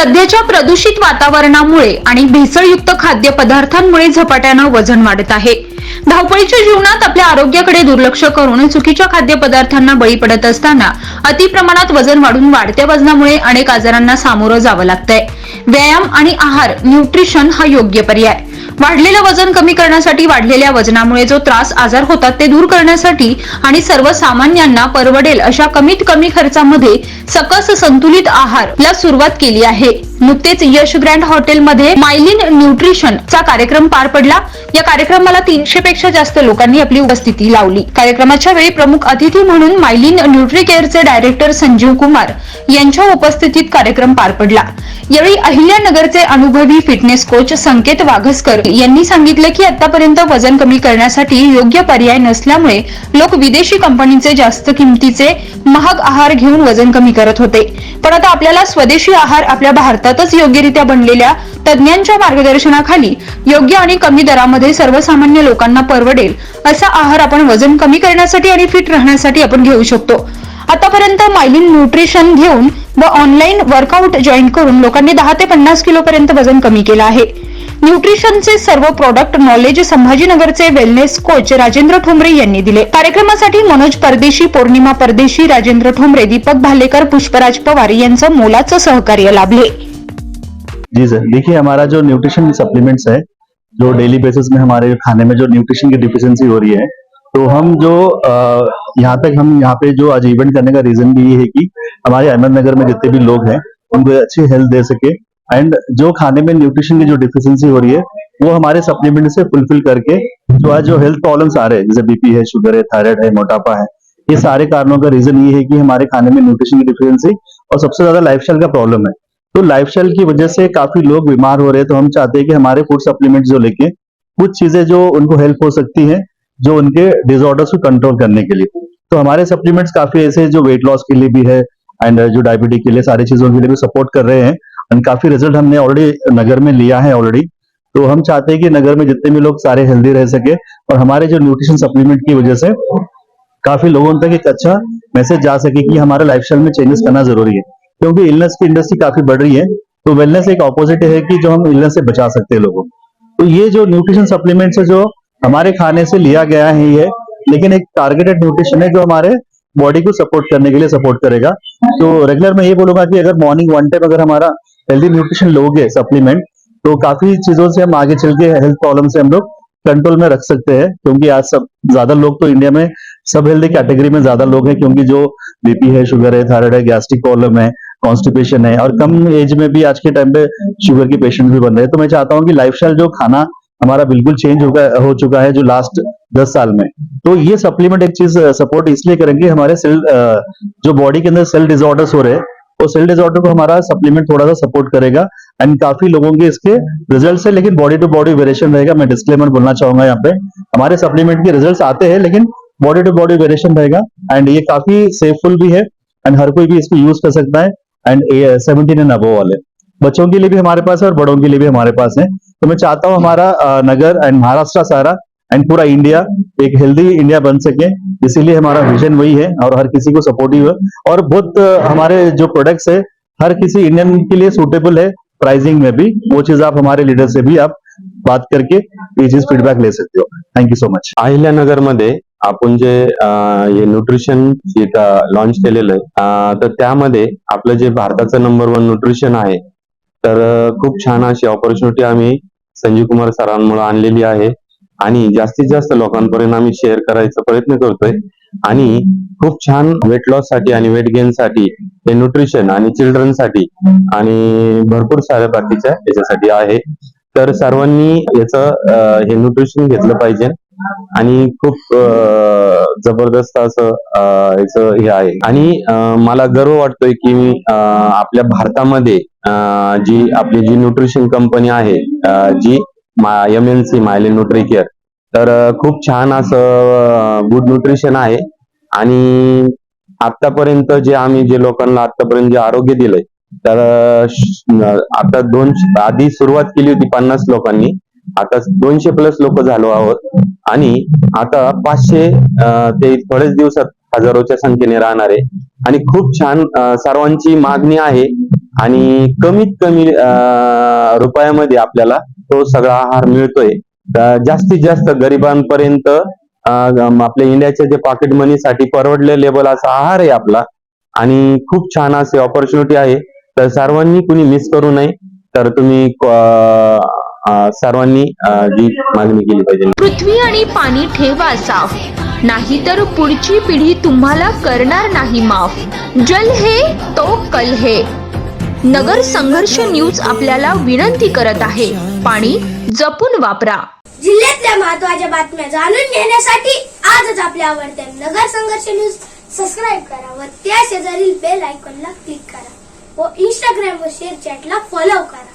सध्याच्या प्रदूषित वातावरणामुळे आणि भेसळयुक्त खाद्यपदार्थांमुळे झपाट्यानं वजन वाढत आहे. धावपळीच्या जीवनात आपल्या आरोग्याकडे दुर्लक्ष करून चुकीच्या खाद्यपदार्थांना बळी पडत असताना अतिप्रमाणात वजन वाढून वाढत्या वजनामुळे अनेक आजारांना सामोरं जावं लागतंय. व्यायाम आणि आहार न्यूट्रिशन हा योग्य पर्याय. वाढलेलं वजन कमी करण्यासाठी वाढलेल्या वजनामुळे जो त्रास आजार होतात ते दूर करण्यासाठी आणि सर्वसामान्यांना परवडेल अशा कमीत कमी खर्चामध्ये सकस संतुलित आहार ला सुरुवात केली आहे. नुकतेच यश ग्रँड हॉटेलमध्ये मायलिन न्यूट्रिशन चा कार्यक्रम पार पडला. या कार्यक्रमाला तीनशे पेक्षा जास्त लोकांनी आपली उपस्थिती लावली. कार्यक्रमाच्या वेळी प्रमुख अतिथी म्हणून मायलिन न्यूट्रिकेअरचे डायरेक्टर संजीव कुमार यांच्या उपस्थितीत कार्यक्रम पार पडला. यावेळी अहिल्यानगरचे अनुभवी फिटनेस कोच संकेत वाघसकर यांनी सांगितलं की आतापर्यंत वजन कमी करण्यासाठी योग्य पर्याय नसल्यामुळे लोक विदेशी कंपनीचे जास्त किमतीचे महाग आहार घेऊन वजन कमी करत होते. पण आता आपल्याला स्वदेशी आहार आपल्या भारतात भारतातच योग्यरित्या बनलेल्या तज्ज्ञांच्या मार्गदर्शनाखाली योग्य आणि कमी दरामध्ये सर्वसामान्य लोकांना परवडेल असा आहार आपण वजन कमी करण्यासाठी आणि फिट राहण्यासाठी आपण घेऊ शकतो. आतापर्यंत मायलिन न्यूट्रिशन घेऊन व ऑनलाईन वर्कआउट जॉईन करून लोकांनी दहा ते पन्नास किलो पर्यंत वजन कमी केलं आहे. न्यूट्रिशनचे सर्व प्रॉडक्ट नॉलेज संभाजीनगरचे वेलनेस कोच राजेंद्र ठोंबरे यांनी दिले. कार्यक्रमासाठी मनोज परदेशी पौर्णिमा परदेशी राजेंद्र ठोंबरे दीपक भालेकर पुष्पराज पवार यांचं मोलाचं सहकार्य लाभले. जी सर, देखिए हमारा जो न्यूट्रिशन सप्लीमेंट्स है, जो डेली बेसिस में हमारे खाने में जो न्यूट्रिशन की डिफिशियंसी हो रही है तो हम जो यहाँ तक हम यहाँ पे जो आज इवेंट करने का रीजन भी ये है कि हमारे अहमदनगर में जितने भी लोग हैं, उनको अच्छी हेल्थ दे सके एंड जो खाने में न्यूट्रिशन की जो डिफिशियंसी हो रही है, वो हमारे सप्लीमेंट से फुलफिल करके जो आज जो हेल्थ प्रॉब्लम्स आ रहे हैं, जैसे बीपी है शुगर है थायराइड है, मोटापा है, ये सारे कारणों का रीजन ये है कि हमारे खाने में न्यूट्रिशन की डिफिशियंसी और सबसे ज़्यादा लाइफस्टाइल का प्रॉब्लम है। तो लाइफस्टाइल की वजह से काफ़ी लोग बीमार हो रहे हैं तो हम चाहते हैं कि हमारे फ़ूड सप्लीमेंट जो लेके, कुछ चीज़ें जो उनको हेल्प हो सकती है, जो उनके डिसऑर्डर्स को कंट्रोल करने के लिए। तो हमारे सप्लीमेंट्स काफ़ी ऐसे जो वेट लॉस के लिए भी है एंड जो डायबिटीज़ के लिए सारी चीज़ों के लिए भी सपोर्ट कर रहे हैं एंड काफ़ी रिज़ल्ट हमने ऑलरेडी नगर में लिया है ऑलरेडी तो हम चाहते हैं कि नगर में जितने भी लोग सारे हेल्दी रह सके, और हमारे जो न्यूट्रिशन सप्लीमेंट की वजह से काफ़ी लोगों तक एक अच्छा मैसेज जा सके कि हमारे लाइफस्टाइल में चेंजेस करना ज़रूरी है। क्योंकि इलनेस की इंडस्ट्री काफ़ी बढ़ रही है तो वेलनेस एक ऑपोजिट है कि जो हम इलनेस से बचा सकते हैं लोगों तो ये जो न्यूट्रिशन सप्लीमेंट्स है जो हमारे खाने से लिया गया है ये लेकिन एक टारगेटेड न्यूट्रिशन है जो हमारे बॉडी को सपोर्ट करने के लिए सपोर्ट करेगा। तो रेगुलर मैं ये बोलूँगा कि अगर मॉर्निंग वन टाइम अगर हमारा हेल्दी न्यूट्रिशन लोगे सप्लीमेंट तो काफ़ी चीज़ों से हम आगे चल के हेल्थ प्रॉब्लम से हम लोग कंट्रोल में रख सकते हैं, क्योंकि आज सब, ज़्यादा लोग तो इंडिया में सब हेल्दी कैटेगरी में ज़्यादा लोग हैं, क्योंकि जो बीपी है शुगर है थायराइड है गैस्ट्रिक प्रॉब्लम है कॉन्स्टिपेशन है और कम एज में भी आज के टाइम पे शुगर के पेशेंट भी बन रहे हैं। तो मैं चाहता हूँ कि लाइफस्टाइल जो खाना हमारा बिल्कुल चेंज हो गया हो चुका है जो लास्ट दस साल में। तो ये सप्लीमेंट एक चीज़ सपोर्ट इसलिए करेंगे हमारे सेल जो बॉडी के अंदर सेल डिसऑर्डर्स हो रहे हैं, वो सेल डिसऑर्डर को हमारा सप्लीमेंट थोड़ा सा सपोर्ट करेगा एंड काफ़ी लोगों के इसके रिज़ल्ट है, लेकिन बॉडी टू बॉडी वेरिएशन रहेगा। मैं डिस्क्लेमर बोलना चाहूँगा यहाँ पे। हमारे सप्लीमेंट के रिज़ल्ट आते हैं, लेकिन बॉडी टू बॉडी वेरिएशन रहेगा एंड ये काफ़ी सेफफुल भी है एंड हर कोई भी इसको यूज़ कर सकता है। एंड सेवनटीन एंड अबो वाले। बच्चों के लिए भी हमारे पास है और बड़ों के लिए भी हमारे पास है। तो मैं चाहता हूँ हमारा नगर एंड महाराष्ट्र सारा एंड पूरा इंडिया एक हेल्दी इंडिया बन सके। इसीलिए हमारा विजन वही है और हर किसी को सपोर्टिव है। और बहुत हमारे जो प्रोडक्ट्स है, हर किसी इंडियन के लिए सूटेबल है प्राइसिंग में भी। वो चीज़ आप हमारे लीडर से भी आप बात करके ये चीज़ फीडबैक ले सकते हो। Thank you so much Ahilyanagar मध्ये आपण जे हे न्यूट्रिशन लॉन्च केलेलं आहे तर त्यामध्ये आपलं जे भारताचं नंबर वन न्यूट्रिशन आहे तर खूप छान अशी ऑपॉर्च्युनिटी आम्ही संजीव कुमार सरांमुळे आणलेली आहे. आणि जास्तीत जास्त लोकांपर्यंत आम्ही शेअर करायचा प्रयत्न करतोय. आणि खूप छान वेट लॉससाठी आणि वेट गेन साठी हे न्यूट्रिशन आणि चिल्ड्रनसाठी आणि भरपूर साऱ्या बाकीच्या याच्यासाठी आहे. तर सर्वांनी याचं हे न्यूट्रिशन घेतलं पाहिजे. आणि खूप जबरदस्त असं याचं हे आहे. आणि मला गर्व वाटतोय की मी आपल्या भारतामध्ये जी आपली जी न्यूट्रिशन कंपनी आहे जी एम एन सी मायले न्यूट्री केअर तर खूप छान असं गुड न्यूट्रिशन आहे. आणि आतापर्यंत जे आम्ही जे लोकांना आतापर्यंत जे आरोग्य दिलंय तर आता दोन आधी सुरुवात केली होती पन्नास लोकांनी आता दोनशे प्लस लोक झालो आहोत. आणि आता पाचशे ते थोड्याच दिवसात हजारोच्या संख्येने राहणार आहे. आणि खूप छान सर्वांची मागणी आहे. आणि कमीत कमी रुपयामध्ये आपल्याला तो सगळा आहार मिळतोय. तर जास्तीत जास्त गरिबांपर्यंत आपल्या इंडियाच्या जे पॉकेट मनीसाठी परवडले लेबल असा आहार आहे आपला. आणि खूप छान असे ऑपॉर्च्युनिटी आहे. तर सर्वांनी कुणी मिस करू नये. तर तुम्ही सर्वांनी जी मागणी केली पाहिजे. पृथ्वी आणि पाणी ठेवा साफ. नाहीतर पुढची पिढी तुम्हाला करणार नाही माफ. जल हे तो कल हे. नगर संघर्ष न्यूज आपल्याला विनंती करत आहे. पाणी जपून वापरा. जिल्ह्यातल्या महत्त्वाच्या बातम्या जाणून घेण्यासाठी आजच आपल्या आवडत्या नगर संघर्ष न्यूज सबस्क्राईब करा व त्या शेजारील बेल आयकॉनला क्लिक करा व इंस्टाग्राम व शेअर चॅटला फॉलो करा.